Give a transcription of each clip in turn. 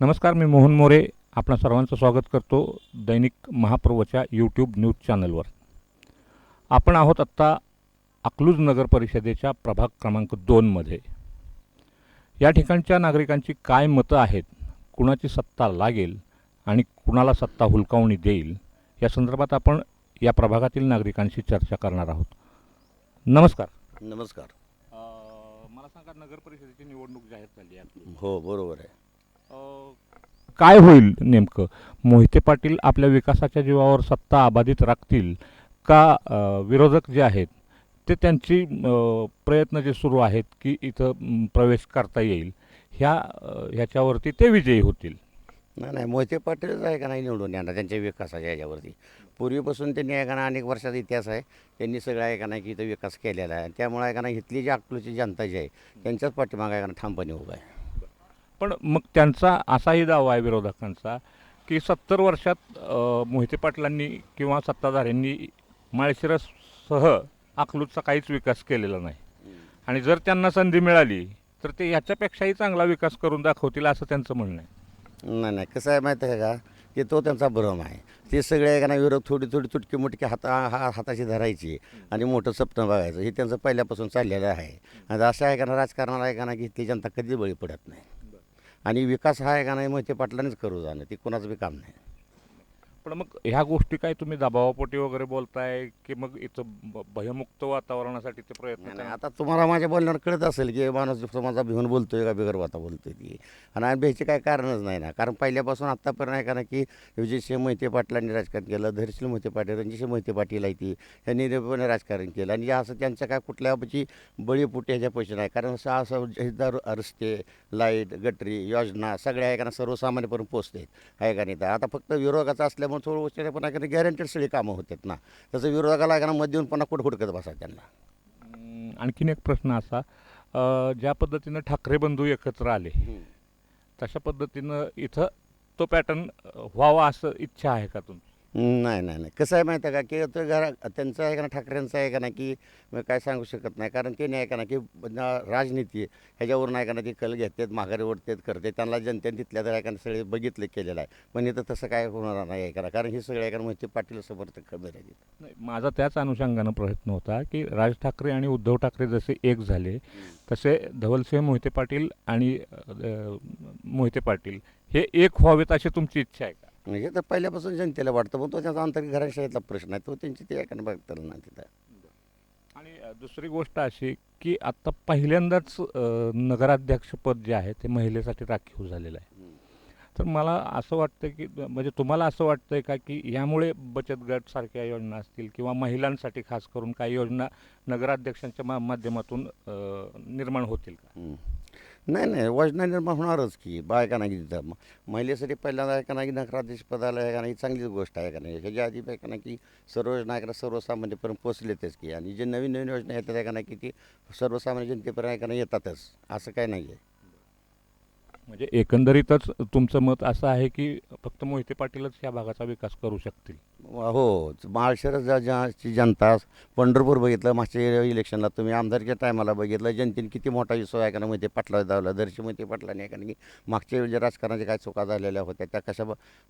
नमस्कार मी मोहन मोरे. आपणा सर्वांचं स्वागत करतो दैनिक महापर्वच्या यूट्यूब न्यूज चॅनलवर. आपण आहोत आत्ता अकलूज नगर परिषदेच्या प्रभाग क्रमांक दोनमध्ये या ठिकाणच्या नागरिकांची काय मतं आहेत कुणाची सत्ता लागेल आणि कुणाला सत्ता हुलकावणी देईल या संदर्भात आपण या प्रभागातील नागरिकांशी चर्चा करणार आहोत. नमस्कार. नमस्कार. मला सांगा नगर परिषदेची निवडणूक जाहीर झाली आहे हो बरोबर आहे. काय होईल नेमकं? मोहिते पाटील आपल्या विकासाच्या जीवावर सत्ता अबाधित राखतील का विरोधक जे आहेत ते त्यांची प्रयत्न जे सुरू आहेत की इथं प्रवेश करता येईल ह्या ह्याच्यावरती ते विजयी होतील? नाही नाही मोहिते पाटीलच आहे का नाही निवडून येणार त्यांच्या विकासाच्या ह्याच्यावरती पूर्वीपासून त्यांनी आहे का अनेक वर्षाचा इतिहास आहे त्यांनी सगळं आहे का नाही की इथं विकास केलेला आहे. त्यामुळे आहे का नाही इथली जी अकलूची जनता जी आहे त्यांच्याच पाठीमागे आहे का नाही ठामपणे उभं आहे? पण मग त्यांचा असाही दावा आहे विरोधकांचा की सत्तर वर्षात मोहिते पाटलांनी किंवा सत्ताधाऱ्यांनी माळशिरससह अकलूजचा काहीच विकास केलेला नाही. आणि जर त्यांना संधी मिळाली तर ते ह्याच्यापेक्षाही चांगला विकास करून दाखवतील असं त्यांचं म्हणणं आहे. नाही नाही. कसं आहे माहिती आहे का? की तो त्यांचा भ्रम आहे. ते सगळे आहे विरोध थोडी थोडी तुटकी मुटकी हाता हा हाताशी धरायची आणि मोठं स्वप्न बघायचं. हे त्यांचं पहिल्यापासून चाललेलं आहे. आणि असं आहे का राजकारणाला आहे का ना की ती जनता कधी बळी पडत नाही? आणि विकास हा आहे का नाही मोहिते पाटलांनीच करू जाणं ते कोणाचं बी काम नाही. पण मग ह्या गोष्टी काय तुम्ही दबावापोटी वगैरे बोलताय की मग इथं ब- भयमुक्त वातावरणासाठी ते प्रयत्न नाही? आता तुम्हाला माझ्या बोलण्यावर कळत असेल की माणूस समाजा भिवून बोलतोय का बिगरवाता बोलतोय ती आणि भ्यायचे काय कारणच नाही ना. कारण पहिल्यापासून आत्तापर्यंत आहे का ना की विजयसिंह मोहिते पाटलांनी राजकारण केलं धैर्यशील मोहिते पाटील रणजितसिंह मोहिते पाटील आहे ती यांनी निर्भयपणे राजकारण केलं. आणि असं त्यांचं काय कुठल्याची बळीपुटी ह्याच्या पैसे नाही. कारण असं असं हे दारू रस्ते लाइट गटरी योजना सगळ्या आहे का ना सर्वसामान्यपर्यंत पोचते आहे का नाही तर. आता फक्त विरोधकाचं असल्यामुळे थोडं उशिरा पण आहे गॅरंटेड सगळी कामं होतात ना. तसं विरोधकाला आहे का ना मत देऊन पुन्हा कुठं कुठं बसा त्यांना? आणखीन एक प्रश्न असा ज्या पद्धतीनं ठाकरे बंधू एकत्र आले तशा पद्धतीनं इथं तो पॅटर्न व्हावा असं इच्छा आहे का तुमची? नाही नाही नाही. कसं आहे माहिती आहे का? की तो घरा त्यांचं आहे का ना ठाकरेंचं आहे का ना की मी काय सांगू शकत नाही. कारण ते नाही आहे का ना की राजनीती ह्याच्यावरून आहे का ना ती कल घेतात माघारी ओढतात करते त्यांना जनतेने तिथल्या तर आहे का सगळे बघितले केलेलं आहे. पण इथं तसं काय होणार नाही आहे का कारण हे सगळे आहे का मोहिते पाटील समर्थक कमी राहील नाही, माझा त्याच अनुषंगानं प्रयत्न होता की राज ठाकरे आणि उद्धव ठाकरे जसे एक झाले तसे धवलसिंह मोहिते पाटील आणि मोहिते पाटील हे एक व्हावेत अशी तुमची इच्छा आहे का? म्हणजे तर पहिल्यापासून जनतेला वाटतं पण तो त्यांचा आंतरिक घराशाहीतला प्रश्न आहे तो त्यांची ते आहे का ना बघताना ना तिथं आणि दुसरी गोष्ट अशी की आता पहिल्यांदाच नगराध्यक्षपद जे आहे ते महिलेसाठी राखीव झालेलं आहे. तर मला असं वाटतं की म्हणजे तुम्हाला असं वाटतंय का की यामुळे बचत गट सारख्या योजना असतील किंवा महिलांसाठी खास करून काही योजना नगराध्यक्षांच्या मा माध्यमातून निर्माण होतील का. नाही नाही वजना निर्माण होणारच की बायका नाही तिथं. म- महिलेसाठी पहिल्यांदा आहे का नाही नगराध्यक्ष पदाला आहे का नाही चांगलीच गोष्ट आहे का नाही? ह्याच्या आधी आहे का नाही की सर्व योजना आहे का सर्वसामान्यपर्यंत पोचलेतच की. आणि जे नवीन नवीन योजना येतात आहे का नाही की ती सर्वसामान्य जनतेपर्यंत आहे का नाही येतातच. असं काय नाही आहे. म्हणजे एकंदरीतच तुमचं मत असं आहे की फक्त मोहिते पाटीलच या भागाचा विकास करू शकतील? हो महाराष्ट्र ज्या ज्याची जनता पंढरपूर बघितलं मागच्या इलेक्शनला तुम्ही आमदारच्या टायमाला बघितलं जनतेने किती मोठा विश्वास आहे का ना मोहिते पाटला दावला दर्शी मोहिते पाटलाने आहे का नाही मागच्या वेळी ज्या राजकारणाच्या काय चुका झालेल्या होत्या त्या कशा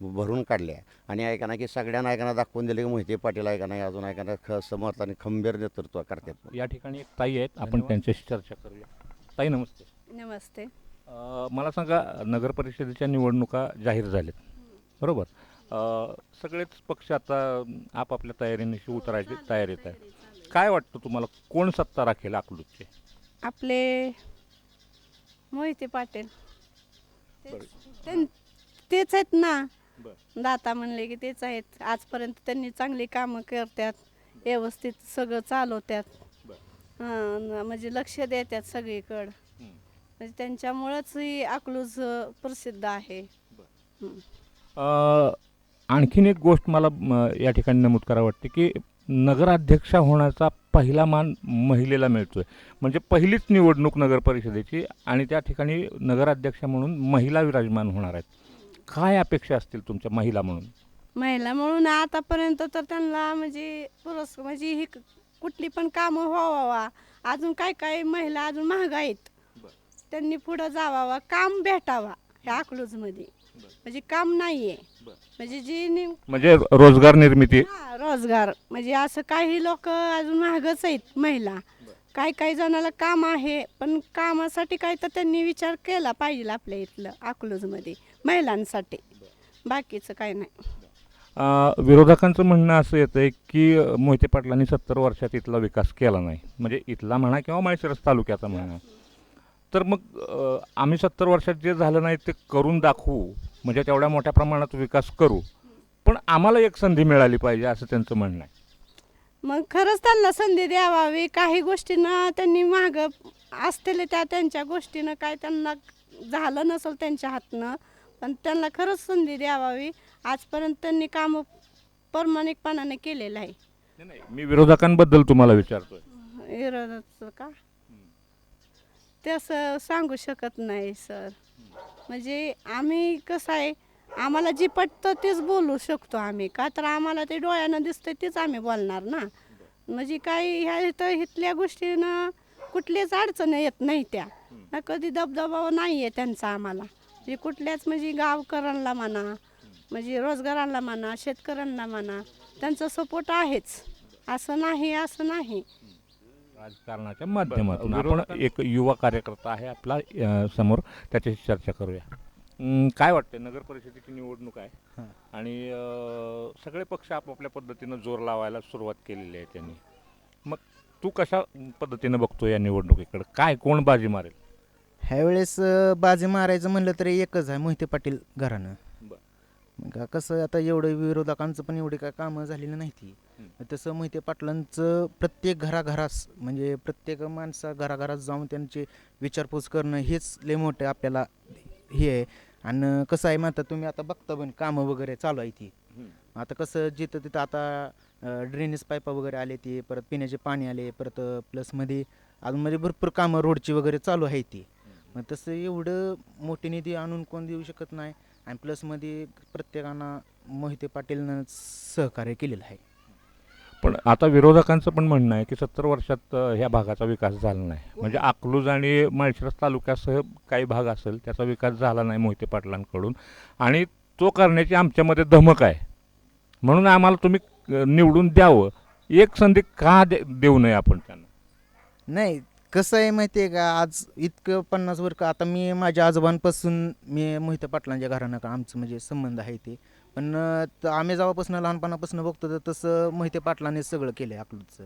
भरून काढल्या. आणि ऐका ना की सगळ्यांना ऐका ना दाखवून दिले की मोहिते पाटील ऐका नाही अजून ऐका ना ख समर्थ आणि खंबीर नेतृत्व करतात. या ठिकाणी एक ताई आहेत आपण त्यांच्याशी चर्चा करूया. ताई नमस्ते. नमस्ते. मला सांगा नगर परिषदेच्या निवडणुका जाहीर झाल्यात. बरोबर? अ, सगळेच पक्ष आता आपापल्या तयारीनिशी उतरायची तयारीत आहे काय वाटतं तुम्हाला? कोण सत्ता राखेल अकलूजचे? आपले मोहिते पाटील. तेच- त्यां- तेच आहेत ना. बरं. दाता म्हणले की तेच आहेत. आजपर्यंत त्यांनी चांगली कामं करतात. व्यवस्थित सगळं चालवतात. हां, म्हणजे लक्ष देतात सगळीकडं. म्हणजे त्यांच्यामुळंच ही अकलूज प्रसिद्ध आहे. हं. अ, आणखीन एक गोष्ट मला म, या ठिकाणी नमूद करावं वाटते की नगराध्यक्षा होण्याचा पहिला मान महिलेला मिळतोय. म्हणजे पहिलीच निवडणूक नगर परिषदेची आणि त्या ठिकाणी नगराध्यक्षा म्हणून महिला विराजमान होणार आहेत. काय अपेक्षा असतील तुमच्या महिला म्हणून? महिला म्हणून आतापर्यंत तर त्यांना म्हणजे पुरस् म्हणजे ही कुठली पण कामं व्हावा अजून काय काय महिला अजून महाग आहेत. त्यांनी पुढं जावावा काम भेटावा ह्या अकलूजमध्ये. म्हणजे काम नाही आहे बरं. म्हणजे जी नि म्हणजे रोजगार निर्मिती. हा, रोजगार. म्हणजे असं काही लोक अजून महागच आहेत महिला. काही काही जणाला काम आहे पण कामासाठी काय तर त्यांनी विचार केला पाहिजे आपल्या इथलं अकलूजमध्ये महिलांसाठी. बाकीचं काय नाही. अ, विरोधकांचं म्हणणं असं येतं की अ, मोहिते पाटलांनी सत्तर वर्षात इथला विकास केला नाही. म्हणजे इथला म्हणा किंवा माळशिरस तालुक्याचा म्हणा. तर मग आम्ही सत्तर वर्षात जे झालं नाही ते करून दाखवू म्हणजे तेवढ्या मोठ्या प्रमाणात विकास करू. पण आम्हाला एक संधी मिळाली पाहिजे असं त्यांचं म्हणणं आहे. मग खरंच त्यांना संधी द्यावावी काही गोष्टीनं त्यांनी माग असलेल्या त्या त्यांच्या गोष्टीनं काय त्यांना झालं नसेल त्यांच्या हातनं पण त्यांना खरंच संधी द्यावावी. आजपर्यंत त्यांनी काम प्रामाणिकपणाने केलेलं आहे. नाही, नाही मी विरोधकांबद्दल तुम्हाला विचारतोय. विरोधाचं का? ते असं सांगू शकत नाही सर. म्हणजे आम्ही कसं आहे आम्हाला जी पटतं तेच बोलू शकतो आम्ही. का तर आम्हाला ते डोळ्यानं दिसतं तेच आम्ही बोलणार ना. म्हणजे काही ह्या इथं इथल्या गोष्टीनं कुठलीच अडचण येत नाही त्या. ना कधी दबदबा नाही आहे त्यांचा आम्हाला. म्हणजे कुठल्याच म्हणजे गावकऱ्यांना म्हणा म्हणजे रोजगारांना म्हणा शेतकऱ्यांना म्हणा त्यांचा सपोर्ट आहेच. असं नाही असं नाही. राजकारणाच्या माध्यमातून. आपण एक युवा कार्यकर्ता आहे आपला समोर त्याच्याशी चर्चा करूया. काय वाटते नगर परिषदेची निवडणूक आहे. आणि सगळे पक्ष आपापल्या पद्धतीनं जोर लावायला सुरुवात केलेली आहे त्यांनी. मग तू कशा पद्धतीनं बघतो या निवडणुकीकडे? काय कोण बाजी मारेल? ह्यावेळेस बाजी मारायचं म्हणलं तरी एकच आहे मोहिते पाटील घरानं. मग का कसं आता एवढं विरोधकांचं पण एवढी काय कामं झालेली नाही ती तसं मोहिते पाटलांचं प्रत्येक घराघरास म्हणजे प्रत्येक माणसा घराघरात जाऊन त्यांची विचारपूस करणं हेच लय मोठं आपल्याला हे आहे. आणि कसं आहे म्हणता तुम्ही आता बघता पण कामं वगैरे चालू आहे ती. आता कसं जिथं तिथं आता ड्रेनेज पाईपा वगैरे आले ते परत पिण्याचे पाणी आले परत प्लसमध्ये अजून म्हणजे भरपूर कामं रोडची वगैरे चालू आहे ती. मग तसं एवढं मोठी निधी आणून कोण देऊ शकत नाही. आणि प्लसमध्ये प्रत्येकानं मोहिते पाटीलनं सहकार्य केलेलं आहे. पण आता विरोधकांचं पण म्हणणं आहे की सत्तर वर्षात अ, ह्या भागाचा विकास झाला नाही. म्हणजे अकलूज आणि माळशिरस तालुक्यासह काही भाग असेल त्याचा विकास झाला नाही मोहिते पाटलांकडून. आणि तो करण्याची आमच्यामध्ये धमक आहे. म्हणून आम्हाला तुम्ही अ, निवडून द्यावं. एक संधी का दे देऊ नये आपण त्यांना? नाही कसं आहे माहिती आहे का? आज इतकं पन्नास वर्ष आता मी माझ्या आजोबांपासून मी मोहिते पाटलांच्या घरानं का आमचं म्हणजे संबंध आहे ते. पण त- आम्ही जेव्हापासून लहानपणापासून बघतो तर तसं मोहिते पाटलांनी सगळं केलं आहे अकलूजचं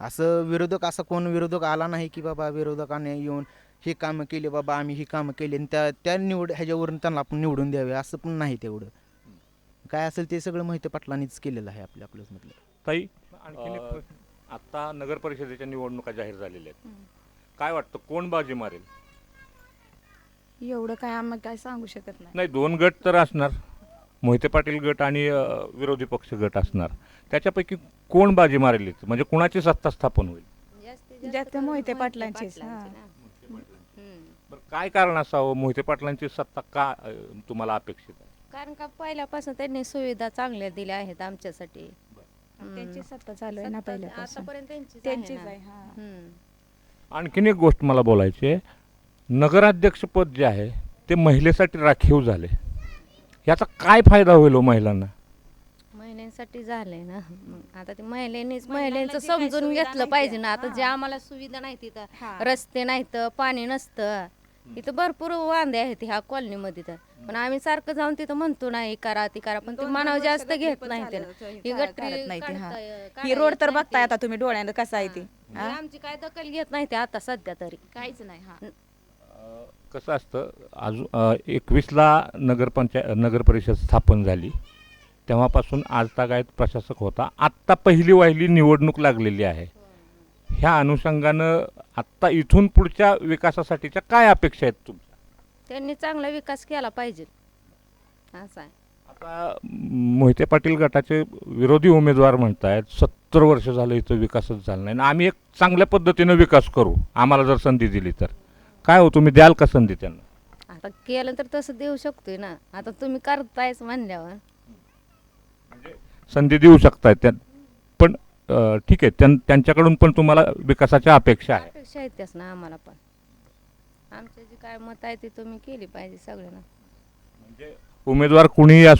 असं विरोधक असा कोण विरोधक आला नाही की बाबा विरोधकाने येऊन ही कामं केली बाबा आम्ही ही कामं केली आणि त्या त्या निवड ह्याच्यावरून त्यांना आपण निवडून द्यावे असं पण नाही तेवढं. काय असेल ते सगळं मोहिते पाटलांनीच केलेलं आहे आपल्या अकलूजमधलं ताई? आणखीन एक प्रश्न. आता नगर परिषदेच्या निवडणुका जाहीर झालेल्या आहेत. काय वाटतं कोण बाजी मारेल एवढं काय आम्हाला काय सांगू शकत नाही नाही दोन गट तर असणार मोहिते पाटील गट आणि अ, विरोधी पक्ष गट असणार त्याच्यापैकी कोण बाजी मारेल इथं? म्हणजे कुणाची सत्ता स्थापन होईल जास्त मोहिते पाटलांचीच, हा. बरं, काय कारण असावं मोहिते पाटलांची सत्ता का अ, तुम्हाला अपेक्षित आहे कारण का पहिल्यापासून त्यांनी सुविधा चांगल्या दिल्या आहेत आमच्यासाठी हम्म. त्यांची सत्ता चालू आहे ना सत्ता पहिल्यापासून आतापर्यंत त्यांचीच त्यांचीच आहे आहे ना. हा हम्म. आणखीन एक गोष्ट मला बोलायची आहे नगराध्यक्षपद जे आहे ते महिलेसाठी राखीव झाले याचा काय फायदा होईल हो महिलांना महिलांसाठी झालंय ना मग आता ते महिलांनीच महिलांना महिलांचं समजून घेतलं पाहिजे. ना आता जे. आम्हाला सुविधा नाही तिथं. रस्ते नाहीत पाणी नसतं इथं भरपूर वांदे आहेत ह्या कॉलनीमध्ये तर. पण आम्ही सारखं जाऊन तिथं म्हणतो ना हे करा ती करा. पण ते मानव जास्त घेत नाही त्याला. हे ही गटरी नाही ते, हा. काढता- ही रोड तर नाही बघताय. आता तुम्ही डोळ्यानं कसं आहे ती. हा. ही? आमची काय दखल घेत नाही ते आता सध्या तरी काहीच नाही हा. अ, कसं असतं अजून एकवीसला नगरपंचायत नगर परिषद स्थापन झाली. तेव्हापासून आज तागायत प्रशासक होता. आत्ता पहिली वाहिली निवडणूक लागलेली आहे. ह्या अनुषंगानं आत्ता इथून पुढच्या विकासासाठीच्या काय अपेक्षा आहेत तुमच्या? त्यांनी चांगला विकास केला पाहिजे. असं आहे. आता मोहिते पाटील गटाचे विरोधी उमेदवार म्हणतायत सत्तर वर्ष झालं इथं विकासच झाला नाही. आणि आम्ही एक चांगल्या पद्धतीनं विकास करू आम्हाला जर संधी दिली तर. काय हो तुम्ही द्याल का संधी त्यांना? आता केलं तर तसं देऊ शकतोय ना. आता तुम्ही करतायच म्हणल्यावर. संधी देऊ शकताय त्या ठीक आहे. त्यां त्यांच्याकडून पण तुम्हाला विकासाच्या अपेक्षा आहे. अपेक्षा आहेत त्याच ना आम्हाला पण. आमचे जे काय मत आहे ते तुम्ही केली पाहिजे सगळ्यांना. उमेदवार कुणीही असो